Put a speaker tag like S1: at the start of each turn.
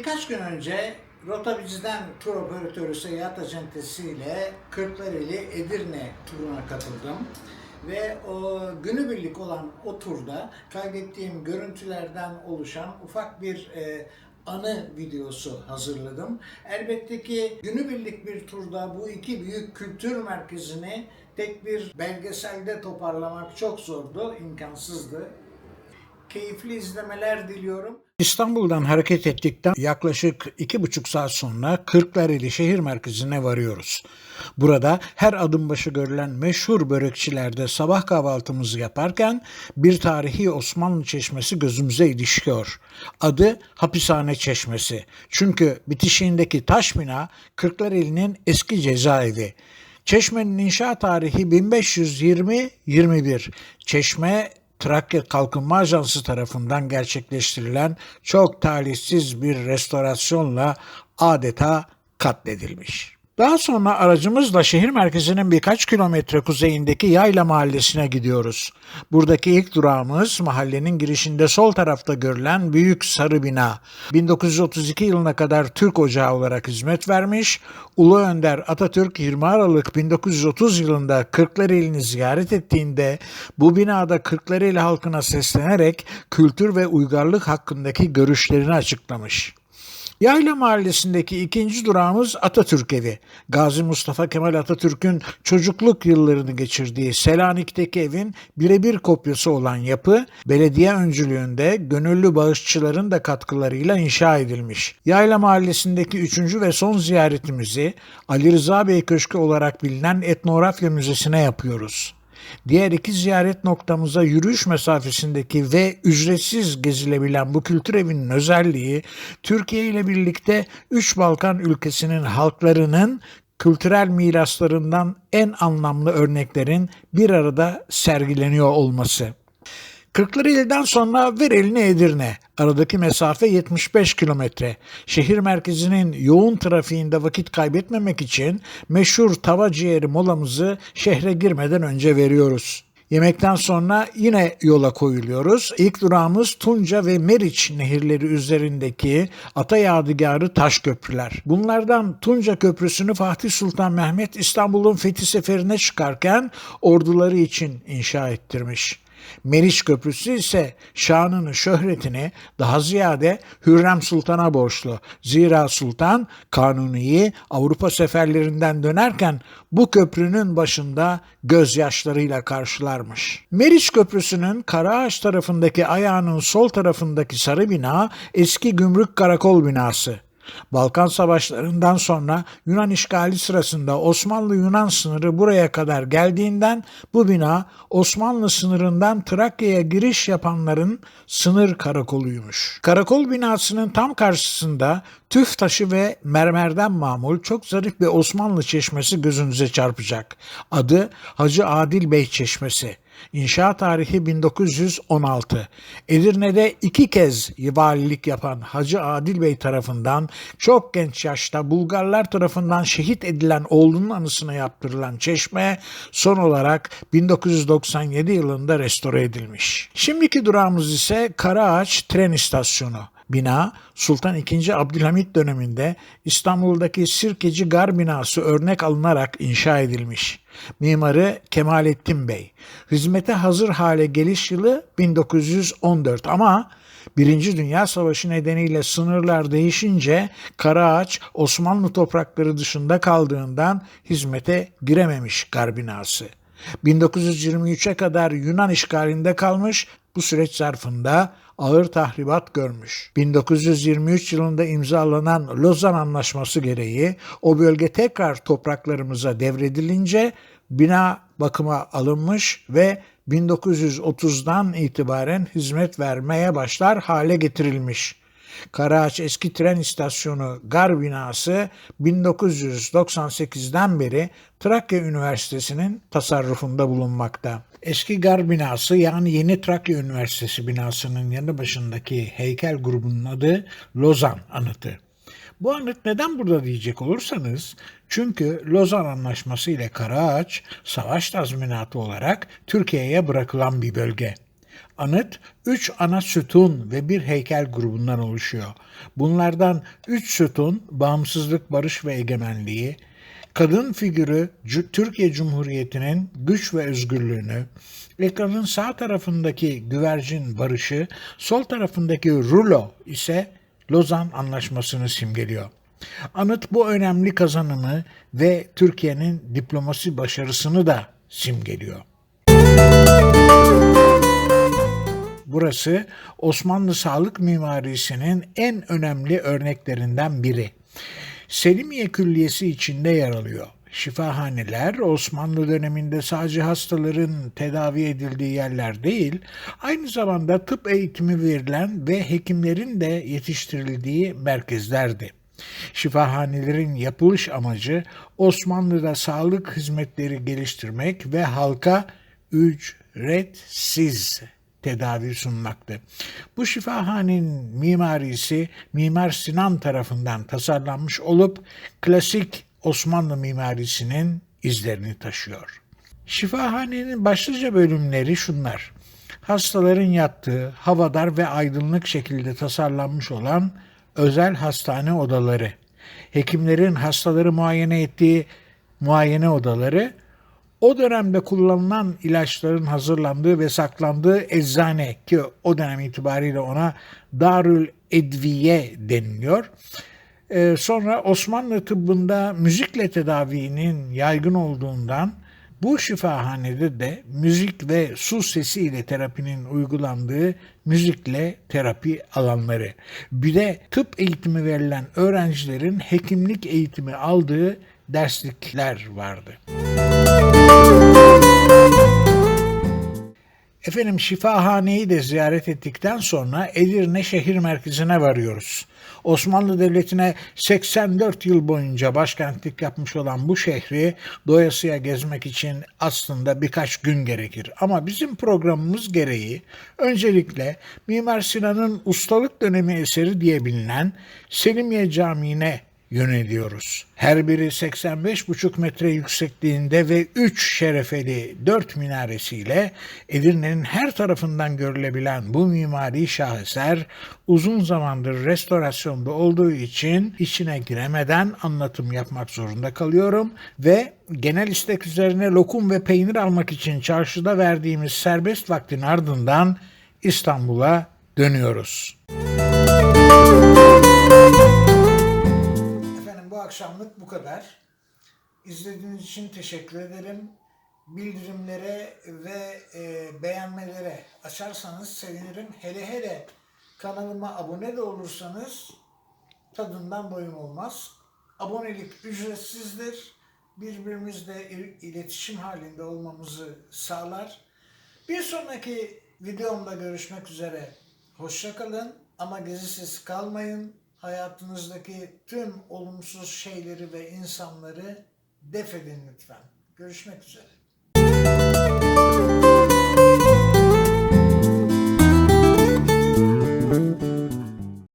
S1: Birkaç gün önce Rotabiz'den tur operatörü seyahat acentesiyle Kırklareli Edirne turuna katıldım. Ve o günübirlik olan o turda kaydettiğim görüntülerden oluşan ufak bir e, anı videosu hazırladım. Elbette ki günübirlik bir turda bu iki büyük kültür merkezini tek bir belgeselde toparlamak çok zordu, imkansızdı. Keyifli izlemeler diliyorum. İstanbul'dan hareket ettikten yaklaşık iki buçuk saat sonra Kırklareli şehir merkezine varıyoruz. Burada her adım başı görülen meşhur börekçilerde sabah kahvaltımızı yaparken bir tarihi Osmanlı çeşmesi gözümüze ilişiyor. Adı Hapishane Çeşmesi. Çünkü bitişiğindeki taş bina Kırklareli'nin eski cezaevi. Çeşmenin inşa tarihi 1520-21. Çeşme Trakya Kalkınma Ajansı tarafından gerçekleştirilen çok talihsiz bir restorasyonla adeta katledilmiş. Daha sonra aracımızla şehir merkezinin birkaç kilometre kuzeyindeki Yayla Mahallesi'ne gidiyoruz. Buradaki ilk durağımız mahallenin girişinde sol tarafta görülen büyük sarı bina. 1932 yılına kadar Türk Ocağı olarak hizmet vermiş. Ulu Önder Atatürk 20 Aralık 1930 yılında Kırklareli'ni ziyaret ettiğinde bu binada Kırklareli halkına seslenerek kültür ve uygarlık hakkındaki görüşlerini açıklamış. Yayla Mahallesi'ndeki ikinci durağımız Atatürk Evi. Gazi Mustafa Kemal Atatürk'ün çocukluk yıllarını geçirdiği Selanik'teki evin birebir kopyası olan yapı, belediye öncülüğünde gönüllü bağışçıların da katkılarıyla inşa edilmiş. Yayla Mahallesi'ndeki üçüncü ve son ziyaretimizi Ali Rıza Bey Köşkü olarak bilinen Etnografya Müzesi'ne yapıyoruz. Diğer iki ziyaret noktamıza yürüyüş mesafesindeki ve ücretsiz gezilebilen bu kültür evinin özelliği Türkiye ile birlikte üç Balkan ülkesinin halklarının kültürel miraslarından en anlamlı örneklerin bir arada sergileniyor olması. Kırklareli'den sonra ver elini Edirne. Aradaki mesafe 75 kilometre. Şehir merkezinin yoğun trafiğinde vakit kaybetmemek için meşhur tava ciğeri molamızı şehre girmeden önce veriyoruz. Yemekten sonra yine yola koyuluyoruz. İlk durağımız Tunca ve Meriç nehirleri üzerindeki ata yadigarı taş köprüler. Bunlardan Tunca Köprüsü'nü Fatih Sultan Mehmet İstanbul'un fethi seferine çıkarken orduları için inşa ettirmiş. Meriç Köprüsü ise şanını, şöhretini daha ziyade Hürrem Sultan'a borçlu. Zira Sultan Kanuni'yi Avrupa seferlerinden dönerken bu köprünün başında gözyaşlarıyla karşılarmış. Meriç Köprüsü'nün Karaağaç tarafındaki ayağının sol tarafındaki sarı bina eski gümrük karakol binası. Balkan Savaşları'ndan sonra Yunan işgali sırasında Osmanlı-Yunan sınırı buraya kadar geldiğinden bu bina Osmanlı sınırından Trakya'ya giriş yapanların sınır karakoluymuş. Karakol binasının tam karşısında tüf taşı ve mermerden mamul çok zarif bir Osmanlı çeşmesi gözünüze çarpacak. Adı Hacı Adil Bey Çeşmesi. İnşa tarihi 1916. Edirne'de iki kez valilik yapan Hacı Adil Bey tarafından çok genç yaşta Bulgarlar tarafından şehit edilen oğlunun anısına yaptırılan çeşme son olarak 1997 yılında restore edilmiş. Şimdiki durağımız ise Karaağaç tren istasyonu. Bina Sultan II. Abdülhamit döneminde İstanbul'daki Sirkeci Gar binası örnek alınarak inşa edilmiş. Mimarı Kemalettin Bey. Hizmete hazır hale geliş yılı 1914 ama Birinci Dünya Savaşı nedeniyle sınırlar değişince Karaağaç Osmanlı toprakları dışında kaldığından hizmete girememiş gar binası. 1923'e kadar Yunan işgalinde kalmış, bu süreç zarfında ağır tahribat görmüş. 1923 yılında imzalanan Lozan Anlaşması gereği o bölge tekrar topraklarımıza devredilince bina bakıma alınmış ve 1930'dan itibaren hizmet vermeye başlar hale getirilmiş. Karaağaç Eski Tren İstasyonu gar binası 1998'den beri Trakya Üniversitesi'nin tasarrufunda bulunmakta. Eski gar binası yani Yeni Trakya Üniversitesi binasının yanı başındaki heykel grubunun adı Lozan Anıtı. Bu anıt neden burada diyecek olursanız çünkü Lozan Anlaşması ile Karaağaç savaş tazminatı olarak Türkiye'ye bırakılan bir bölge. Anıt, üç ana sütun ve bir heykel grubundan oluşuyor. Bunlardan üç sütun, bağımsızlık, barış ve egemenliği, kadın figürü Türkiye Cumhuriyeti'nin güç ve özgürlüğünü, ekranın sağ tarafındaki güvercin barışı, sol tarafındaki rulo ise Lozan Anlaşması'nı simgeliyor. Anıt bu önemli kazanımı ve Türkiye'nin diplomasi başarısını da simgeliyor. Burası Osmanlı sağlık mimarisinin en önemli örneklerinden biri. Selimiye Külliyesi içinde yer alıyor. Şifahaneler Osmanlı döneminde sadece hastaların tedavi edildiği yerler değil, aynı zamanda tıp eğitimi verilen ve hekimlerin de yetiştirildiği merkezlerdi. Şifahanelerin yapılış amacı Osmanlı'da sağlık hizmetleri geliştirmek ve halka ücretsiz tedavi sunmaktı. Bu şifahanenin mimarisi Mimar Sinan tarafından tasarlanmış olup klasik Osmanlı mimarisinin izlerini taşıyor. Şifahanenin başlıca bölümleri şunlar. Hastaların yattığı, havadar ve aydınlık şekilde tasarlanmış olan özel hastane odaları, hekimlerin hastaları muayene ettiği muayene odaları, o dönemde kullanılan ilaçların hazırlandığı ve saklandığı eczane ki o dönem itibariyle ona Darül Edviye deniliyor. Ee, sonra Osmanlı tıbbında müzikle tedavinin yaygın olduğundan bu şifahanede de müzik ve su sesi ile terapinin uygulandığı müzikle terapi alanları. Bir de tıp eğitimi verilen öğrencilerin hekimlik eğitimi aldığı derslikler vardı. Efendim şifahaneyi de ziyaret ettikten sonra Edirne şehir merkezine varıyoruz. Osmanlı Devleti'ne 84 yıl boyunca başkentlik yapmış olan bu şehri doyasıya gezmek için aslında birkaç gün gerekir. Ama bizim programımız gereği öncelikle Mimar Sinan'ın ustalık dönemi eseri diye bilinen Selimiye Camii'ne yöneliyoruz. Her biri 85,5 metre yüksekliğinde ve 3 şerefeli 4 minaresiyle Edirne'nin her tarafından görülebilen bu mimari şaheser uzun zamandır restorasyonda olduğu için içine giremeden anlatım yapmak zorunda kalıyorum ve genel istek üzerine lokum ve peynir almak için çarşıda verdiğimiz serbest vaktin ardından İstanbul'a dönüyoruz. Bu akşamlık bu kadar. İzlediğiniz için teşekkür ederim. Bildirimlere ve e, beğenmelere açarsanız sevinirim. Hele hele kanalıma abone de olursanız tadından doyum olmaz. Abonelik ücretsizdir. Birbirimizle il- iletişim halinde olmamızı sağlar. Bir sonraki videomda görüşmek üzere. Hoşça kalın ama gezisiz kalmayın. Hayatınızdaki tüm olumsuz şeyleri ve insanları def edin lütfen. Görüşmek üzere.